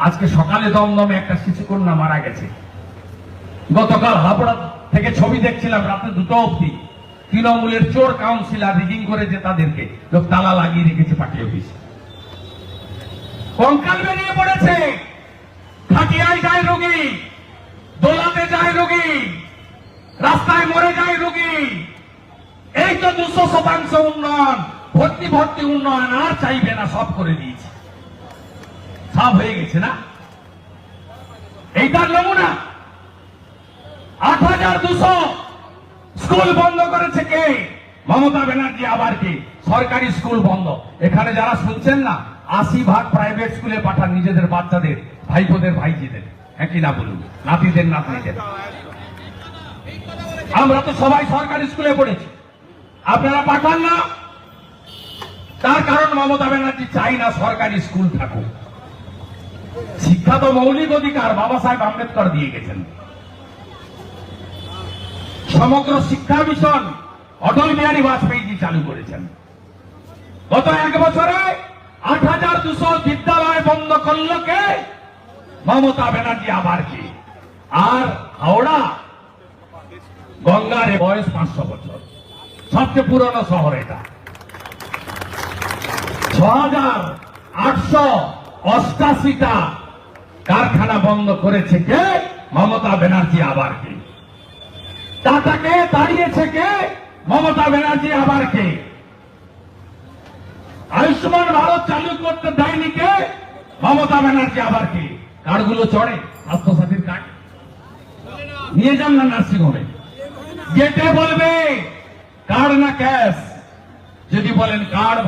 আজকে সকালে দমদমে একটা শিশুকন্যা মারা গেছে। গতকাল হাবড়া থেকে ছবি দেখছিলাম রাতে দুটো অবধি। তৃণমূলের চোর কাউন্সিলর রিগিং করেছে তাদেরকে। লোক তালা লাগিয়ে রেখেছে পার্টি অফিসে। কঙ্কাল বেরিয়ে পড়েছে। খাটিয়ায় যায় রোগী। দোলাতে যায় রোগী। রাস্তায় মরে যায় রোগী। এই তো দুশো শতাংশ উন্নয়ন। ভর্তি ভর্তি উন্নয়ন আর চাইবে না, সব করে দিয়েছে। সব হয়ে গেছে না? এইটার নমুনা। আট হাজার দুশো স্কুল বন্ধ করেছে কে? মমতা ব্যানার্জি আবার কি? সরকারি স্কুল বন্ধ। এখানে যারা শুনছেন না, আশি ভাগ প্রাইভেট স্কুলে পাঠান নিজেদের বাচ্চাদের, ভাইপোদের, ভাইজিদের। হ্যাঁ কি না বলুন? নাতিদের, নাতনিদের। আমরা তো সবাই সরকারি স্কুলে পড়েছি। আপনারা পাঠান না। তার কারণ মমতা ব্যানার্জি চাই না সরকারি স্কুল থাকুক। শিক্ষা তো মৌলিক অধিকার, বাবা সাহেব আম্বেদকর দিয়ে গেছেন। সমগ্র শিক্ষা মিশন অটল বিহারী বাজপেয়ীজি চালু করেছেন। গত এক বছরে আট হাজার দুশো বিদ্যালয় বন্ধ করল কে? মমতা ব্যানার্জি আবার কি? আর হাওড়া, গঙ্গার বয়স পাঁচশো বছর। সবচেয়ে পুরনো শহর এটা। ছ হাজার আটশো অষ্টাশিটা কারখানা বন্ধ করেছে কে? মমতা ব্যানার্জি আবার কি? টাটাকে দাঁড়িয়েছে কে? মমতা ব্যানার্জি আবার কে? আয়ুষ্মান ভারত চালু করতে দেয়নি কে? মমতা ব্যানার্জি আবার কে? কার্ডগুলো চড়ে, স্বাস্থ্যসাথীর কার্ড। নিয়ে যান না নার্সিং হোমে গেটে বলবে, কার্ড না ক্যাশ? যদি বলেন কার্ড